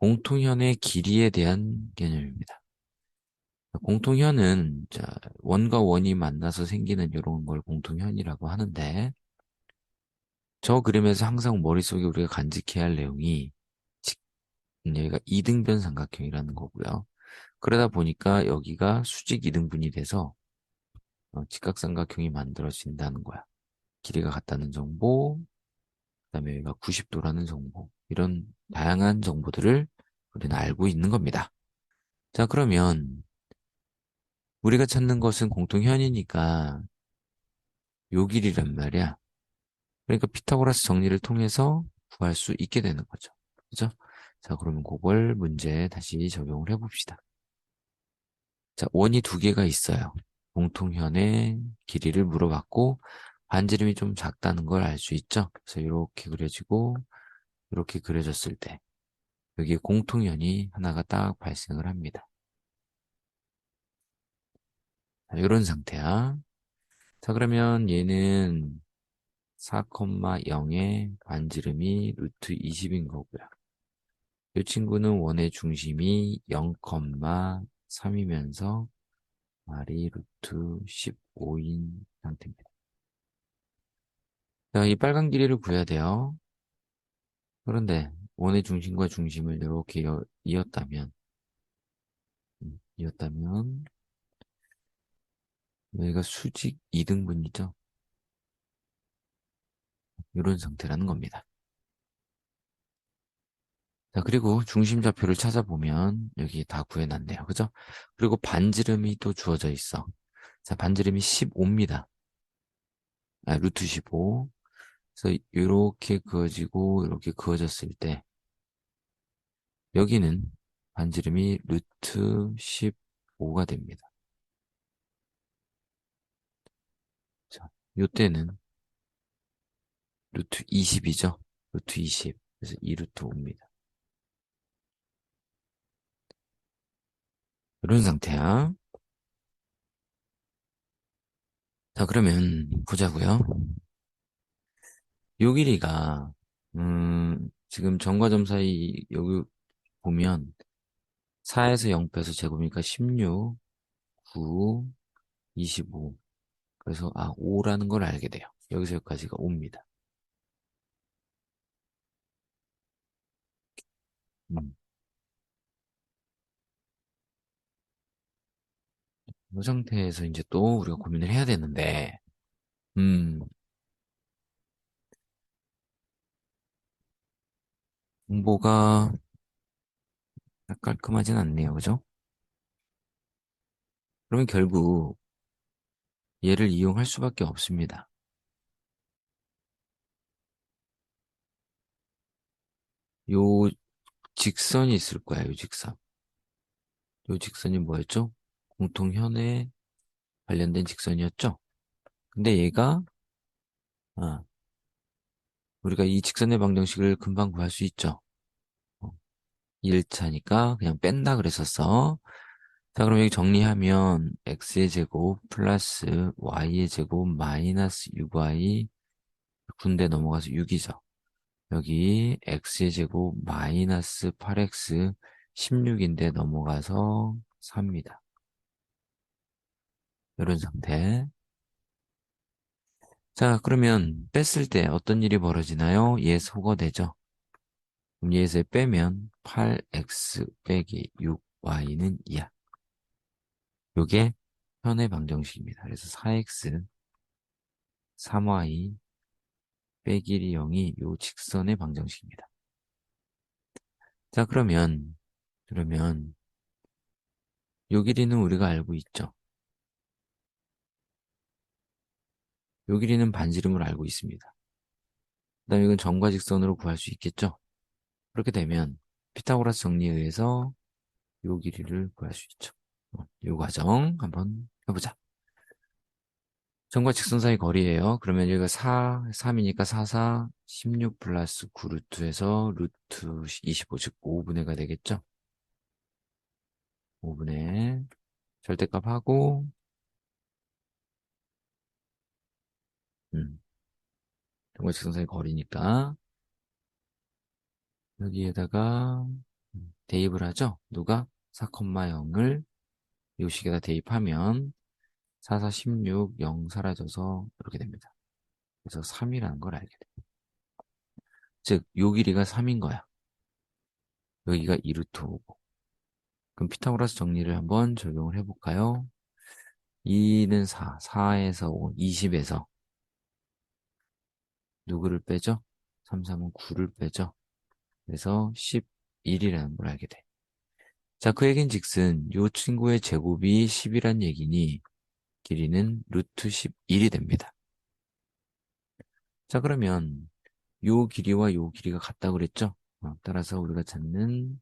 공통현의 길이에 대한 개념입니다. 공통현은 자, 원과 원이 만나서 생기는 이런 걸 공통현이라고 하는데 저 그림에서 항상 머릿속에 우리가 간직해야 할 내용이 여기가 이등변 삼각형이라는 거고요. 그러다 보니까 여기가 수직 이등분이 돼서 어, 직각삼각형이 만들어진다는 거야. 길이가 같다는 정보, 그 다음에 여기가 90도라는 정보, 이런 다양한 정보들을 우리는 알고 있는 겁니다. 자, 그러면 우리가 찾는 것은 공통현이니까 요 길이란 말이야. 그러니까 피타고라스 정리를 통해서 구할 수 있게 되는 거죠. 그죠? 자, 그러면 그걸 문제에 다시 적용을 해봅시다. 자, 원이 두 개가 있어요. 공통현의 길이를 물어봤고, 반지름이 좀 작다는 걸 알 수 있죠? 그래서 이렇게 그려지고, 이렇게 그려졌을 때, 여기에 공통현이 하나가 딱 발생을 합니다. 자, 이런 상태야. 자, 그러면 얘는 4,0의 반지름이 루트 20인 거고요. 이 친구는 원의 중심이 0,3이면서 말이 루트 15인 상태입니다. 자, 이 빨간 길이를 구해야 돼요. 그런데 원의 중심과 중심을 이렇게 이었다면 음, 이었다면 여기가 수직 2등분이죠. 이런 상태라는 겁니다. 자, 그리고 중심 좌표를 찾아보면 여기 다 구해놨네요. 그죠? 그리고 반지름이 또 주어져 있어. 자, 반지름이 15입니다. 아, 루트 15. 그래서 이렇게 그어지고 이렇게 그어졌을 때 여기는 반지름이 루트 15가 됩니다. 자, 요때는 루트 20이죠. 루트 20. 그래서 2루트 5입니다. 이런 상태야. 자, 그러면 보자고요. 요 길이가 음, 지금 점과 점 사이 여기 보면 4에서 0 빼서 제곱이니까 16, 9, 25. 그래서 아 5라는 걸 알게 돼요. 여기서 여기까지가 5입니다. 음. 이 상태에서 이제 또 우리가 고민을 해야 되는데, 음, 공보가 깔끔하진 않네요. 그죠? 그러면 결국 얘를 이용할 수밖에 없습니다. 요 직선이 있을 거야, 요 직선. 요 직선이 뭐였죠? 공통현에 관련된 직선이었죠? 근데 얘가, 아, 우리가 이 직선의 방정식을 금방 구할 수 있죠? 1차니까 어, 그냥 뺀다 그랬었어. 자, 그럼 여기 정리하면 x의 제곱 플러스 y의 제곱 마이너스 6y 군대 넘어가서 6이죠. 여기 x의 제곱 마이너스 8x 16인데 넘어가서 3입니다. 이런 상태. 자, 그러면 뺐을 때 어떤 일이 벌어지나요? 얘 소거되죠? 그럼 얘에서 빼면 8x 빼기 6y는 2야. 요게 현의 방정식입니다. 그래서 4x 3y 빼기 1이 0이 요 직선의 방정식입니다. 자, 그러면 그러면 요 길이는 우리가 알고 있죠. 요 길이는 반지름을 알고 있습니다. 그 다음에 이건 정과 직선으로 구할 수 있겠죠? 그렇게 되면 피타고라스 정리에 의해서 요 길이를 구할 수 있죠. 어, 요 과정 한번 해보자. 정과 직선 사이 거리예요. 그러면 여기가 4, 3이니까 4, 4, 16 플러스 9 루트에서 루트 25, 즉 5분의 가 되겠죠? 5분의 절대값 하고 음. 정과 직선 사이 거리니까 여기에다가 음. 대입을 하죠. 누가 4,0을 이 식에다 대입하면 4, 4, 16, 0 사라져서 이렇게 됩니다. 그래서 3이라는 걸 알게 돼. 즉, 요 길이가 3인 거야. 여기가 2루트 5고. 그럼 피타고라스 정리를 한번 적용을 해볼까요? 2는 4, 4에서 5, 20에서 누구를 빼죠? 3, 3은 9를 빼죠? 그래서 11이라는 걸 알게 돼. 자, 그 얘긴 즉슨 요 친구의 제곱이 10이란 얘기니 길이는 루트 11이 됩니다. 자, 그러면 요 길이와 요 길이가 같다고 그랬죠? 어, 따라서 우리가 찾는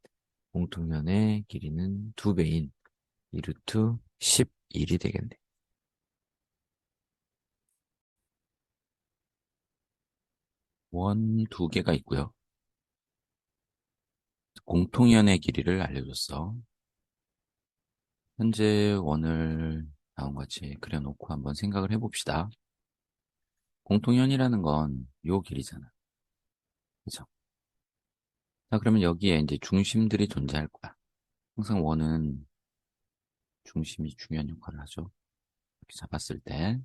공통면의 길이는 두 배인 2루트 11이 되겠네. 원 두 개가 있고요. 공통연의 길이를 알려줬어. 현재 원을 나온 것이 그려놓고 한번 생각을 해봅시다. 공통연이라는 건 요 길이잖아. 그죠? 자, 그러면 여기에 이제 중심들이 존재할 거야. 항상 원은 중심이 중요한 역할을 하죠. 이렇게 잡았을 때.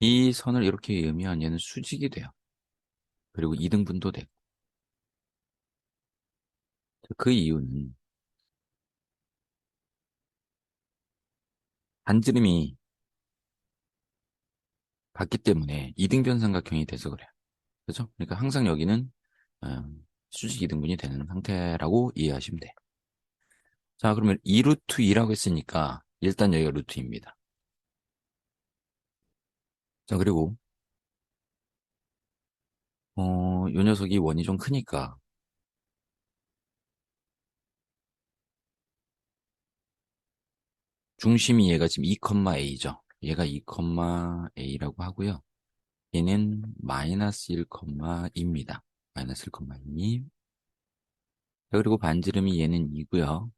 이 선을 이렇게 이으면 얘는 수직이 돼요. 그리고 이등분도 되고. 그 이유는 반지름이 같기 때문에 이등변 삼각형이 돼서 그래요. 그죠? 그러니까 항상 여기는 음, 수직 이등분이 되는 상태라고 이해하시면 돼. 자, 그러면 2루트 2라고 했으니까 일단 여기가 루트입니다. 자, 그리고 어, 요 녀석이 원이 좀 크니까 중심이 얘가 지금 2,a죠. 얘가 2,a라고 하고요. 얘는 마이너스 1,2입니다. 마이너스 1,2. 그리고 반지름이 얘는 2고요.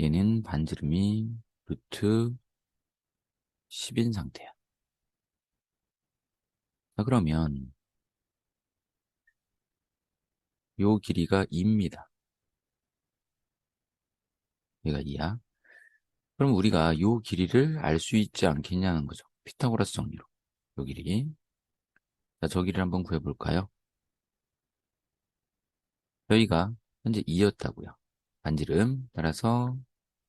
얘는 반지름이 루트 10인 상태야. 자, 그러면 요 길이가 2입니다. 얘가 2야. 그럼 우리가 요 길이를 알 수 있지 않겠냐는 거죠. 피타고라스 정리로. 요 길이. 자, 저 길이를 한번 구해볼까요? 여기가 현재 2였다고요. 반지름. 따라서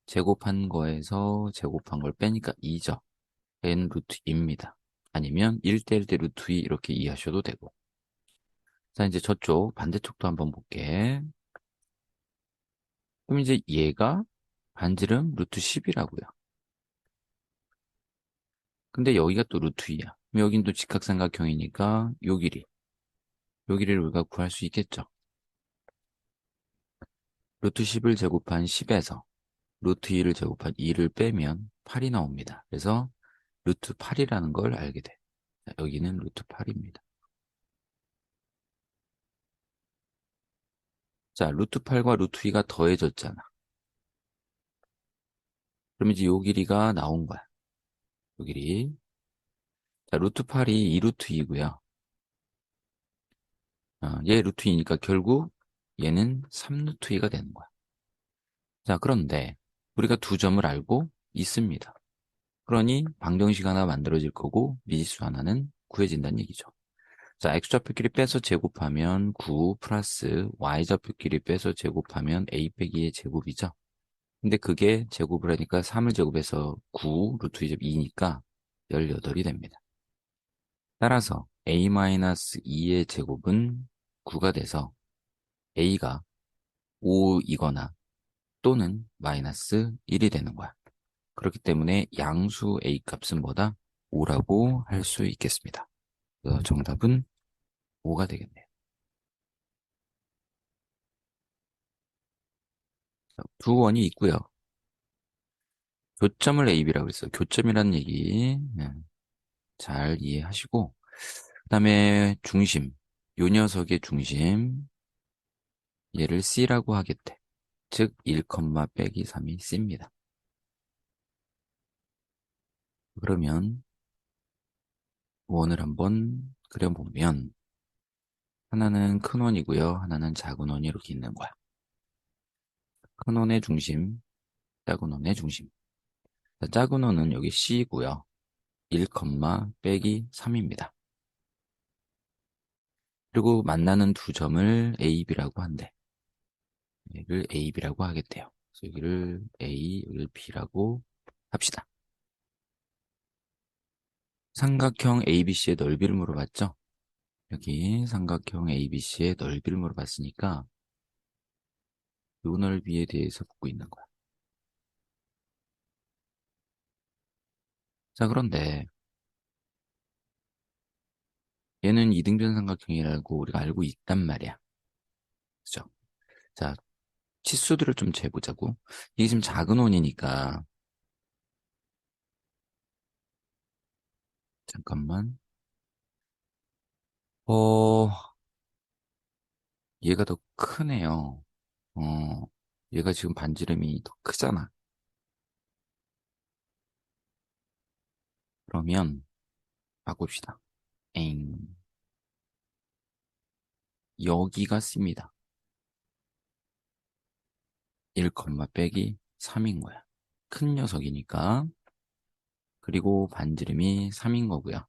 제곱한 거에서 제곱한 걸 빼니까 2죠. n 루트 2입니다. 아니면 1대 1대 루트 2 이렇게 이해하셔도 되고. 자, 이제 저쪽 반대쪽도 한번 볼게. 그럼 이제 얘가 반지름 루트 10이라고요. 근데 여기가 또 루트 2야. 여긴 또 직각삼각형이니까 요 길이. 요 길이를 우리가 구할 수 있겠죠. 루트 10을 제곱한 10에서 루트 2를 제곱한 2를 빼면 8이 나옵니다. 그래서 루트 8이라는 걸 알게 돼. 자, 여기는 루트 8입니다. 자, 루트 8과 루트 2가 더해졌잖아. 그럼 이제 요 길이가 나온 거야. 요 길이. 자, 루트 8이 2 루트 2고요. 어, 얘 루트 2니까 결국 얘는 3 루트 2가 되는 거야. 자, 그런데 우리가 두 점을 알고 있습니다. 그러니 방정식 하나 만들어질 거고 미지수 하나는 구해진다는 얘기죠. 자, x좌표끼리 빼서 제곱하면 9 플러스 y좌표끼리 빼서 제곱하면 a 빼기의 제곱이죠. 근데 그게 제곱을 하니까 3을 제곱해서 9 루트 2점 2니까 18이 됩니다. 따라서 a-2의 제곱은 9가 돼서 a가 5이거나 또는 마이너스 1이 되는 거야. 그렇기 때문에 양수 a 값은 뭐다? 5라고 할 수 있겠습니다. 그래서 정답은 5가 되겠네요. 두 원이 있고요. 교점을 AB라고 했어요. 교점이라는 얘기 네. 잘 이해하시고 그 다음에 중심, 요 녀석의 중심 얘를 C라고 하겠대. 즉 1, 빼기 3이 C입니다. 그러면 원을 한번 그려보면 하나는 큰 원이고요. 하나는 작은 원이 이렇게 있는 거야. 큰 원의 중심, 작은 원의 중심. 자, 작은 원은 여기 C고요. 1, 빼기 3입니다. 그리고 만나는 두 점을 A, B라고 한대. 여기를 A, B라고 하겠대요. 그래서 여기를 A, 여기를 B라고 합시다. 삼각형 ABC의 넓이를 물어봤죠? 여기 삼각형 ABC의 넓이를 물어봤으니까 요 넓이에 대해서 묻고 있는 거야. 자, 그런데 얘는 이등변 삼각형이라고 우리가 알고 있단 말이야. 그죠? 자, 치수들을 좀 재보자고. 이게 지금 작은 원이니까 잠깐만. 어, 얘가 더 크네요. 어, 얘가 지금 반지름이 더 크잖아. 그러면 바꿉시다. 엥. 여기가 C입니다. 1, 빼기 3인 거야. 큰 녀석이니까. 그리고 반지름이 3인 거고요.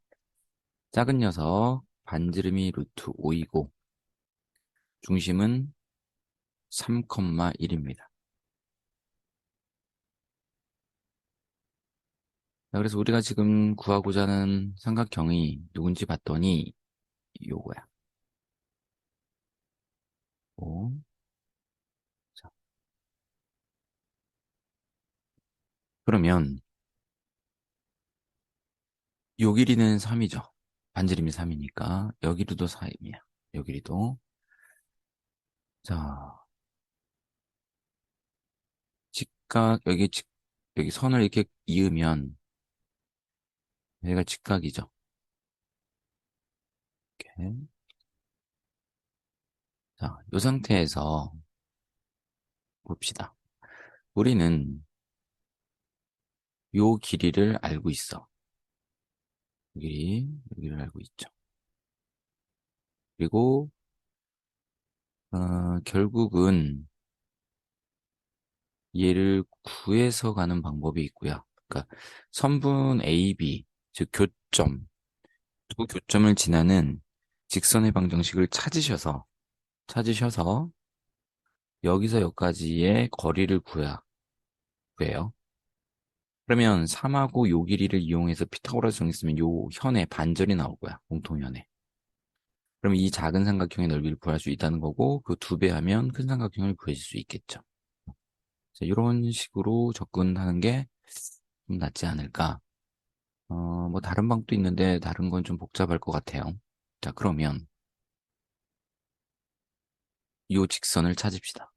작은 녀석 반지름이 루트 5이고 중심은 3,1입니다. 그래서 우리가 지금 구하고자 하는 삼각형이 누군지 봤더니 요거야. 오. 자. 그러면 요 길이는 3이죠. 반지름이 3이니까 여기도 4입니다. 요 길이도 자 직각 여기 직 여기 선을 이렇게 이으면 여기가 직각이죠. 이렇게 자, 이 상태에서 봅시다. 우리는 요 길이를 알고 있어. 여기, 여기를 알고 있죠. 그리고, 어, 결국은 얘를 구해서 가는 방법이 있고요. 그러니까 선분 AB, 즉 교점, 두 교점을 지나는 직선의 방정식을 찾으셔서 찾으셔서 여기서 여기까지의 거리를 구해야 구해요. 그러면 3하고 요 길이를 이용해서 피타고라스 정했으면 요 현의 반절이 나올 거야. 공통현에. 그럼 이 작은 삼각형의 넓이를 구할 수 있다는 거고 그 두 배 하면 큰 삼각형을 구해줄 수 있겠죠. 자, 이런 식으로 접근하는 게 좀 낫지 않을까. 어, 뭐 다른 방도 있는데 다른 건 좀 복잡할 것 같아요. 자, 그러면 요 직선을 찾읍시다.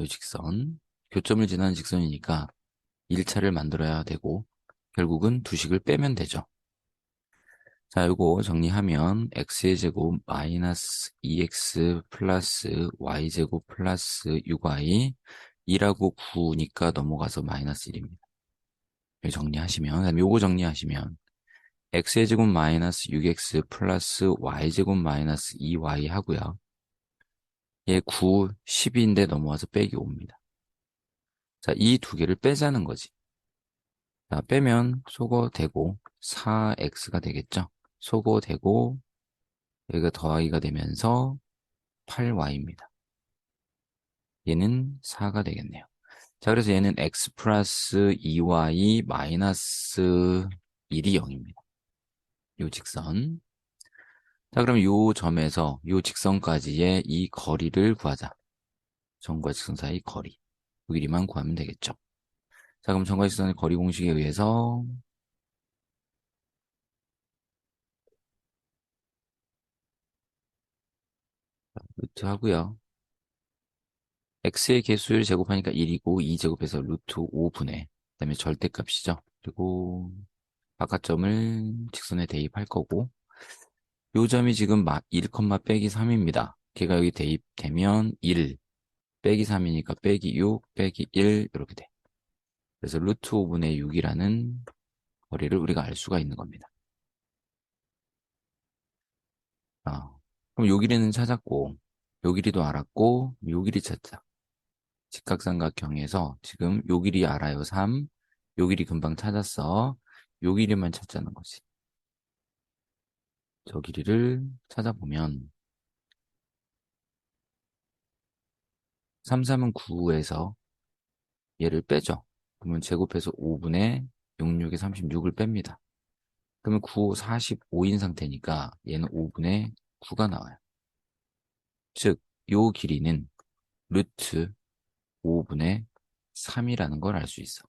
요 직선. 교점을 지나는 직선이니까 1차를 만들어야 되고 결국은 두식을 빼면 되죠. 자, 요거 정리하면 x의 제곱 마이너스 2x 플러스 y제곱 플러스 6y 2라고 9니까 넘어가서 마이너스 1입니다. 정리하시면, 그다음에 요거 정리하시면 x의 제곱 마이너스 6x 플러스 y제곱 마이너스 2y 하고요. 얘 9, 10인데 넘어와서 빼기 5입니다. 자, 이 두 개를 빼자는 거지. 자, 빼면 소거 되고 4x가 되겠죠. 소거 되고 여기가 더하기가 되면서 8y입니다. 얘는 4가 되겠네요. 자, 그래서 얘는 x 플러스 2y 마이너스 1이 0입니다. 요 직선. 자, 그럼 요 점에서 요 직선까지의 이 거리를 구하자. 점과 직선 사이 거리. 그 길이만 구하면 되겠죠. 자, 그럼 직선의 거리 공식에 의해서 루트 하고요. x의 개수를 제곱하니까 1이고 2 제곱해서 루트 5분의 그 다음에 절대값이죠. 그리고 바깥점을 직선에 대입할 거고 요 점이 지금 1, 빼기 3입니다. 걔가 여기 대입되면 1 빼기 3이니까 빼기 6 빼기 1 이렇게 돼. 그래서 루트 5분의 6이라는 거리를 우리가 알 수가 있는 겁니다. 아, 그럼 요 길이는 찾았고 요 길이도 알았고 요 길이 찾자. 직각삼각형에서 지금 요 길이 알아요. 3. 요 길이 금방 찾았어. 요 길이만 찾자는 거지. 저 길이를 찾아보면 3, 3은 9에서 얘를 빼죠. 그러면 제곱해서 5분의 6, 6에 36을 뺍니다. 그러면 9, 45인 상태니까 얘는 5분의 9가 나와요. 즉, 요 길이는 루트 5분의 3이라는 걸 알 수 있어.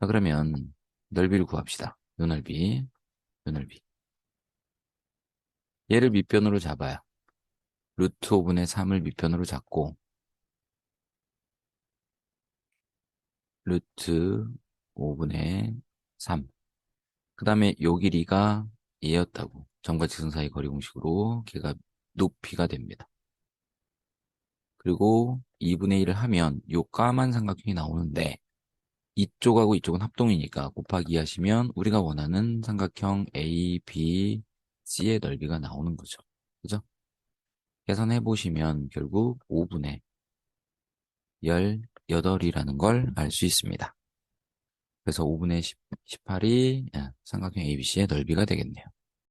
자, 그러면 넓이를 구합시다. 요 넓이, 요 넓이. 얘를 밑변으로 잡아요. 루트 5분의 3을 밑변으로 잡고 루트 5분의 3. 그 다음에 요 길이가 얘였다고. 점과 직선 사이 거리 공식으로 걔가 높이가 됩니다. 그리고 2분의 1을 하면 요 까만 삼각형이 나오는데 이쪽하고 이쪽은 합동이니까 곱하기 2 하시면 우리가 원하는 삼각형 A, B, C의 넓이가 나오는 거죠. 그죠? 계산해 보시면 결국 5분의 18이라는 걸 알 수 있습니다. 그래서 5분의 10, 18이 삼각형 ABC의 넓이가 되겠네요.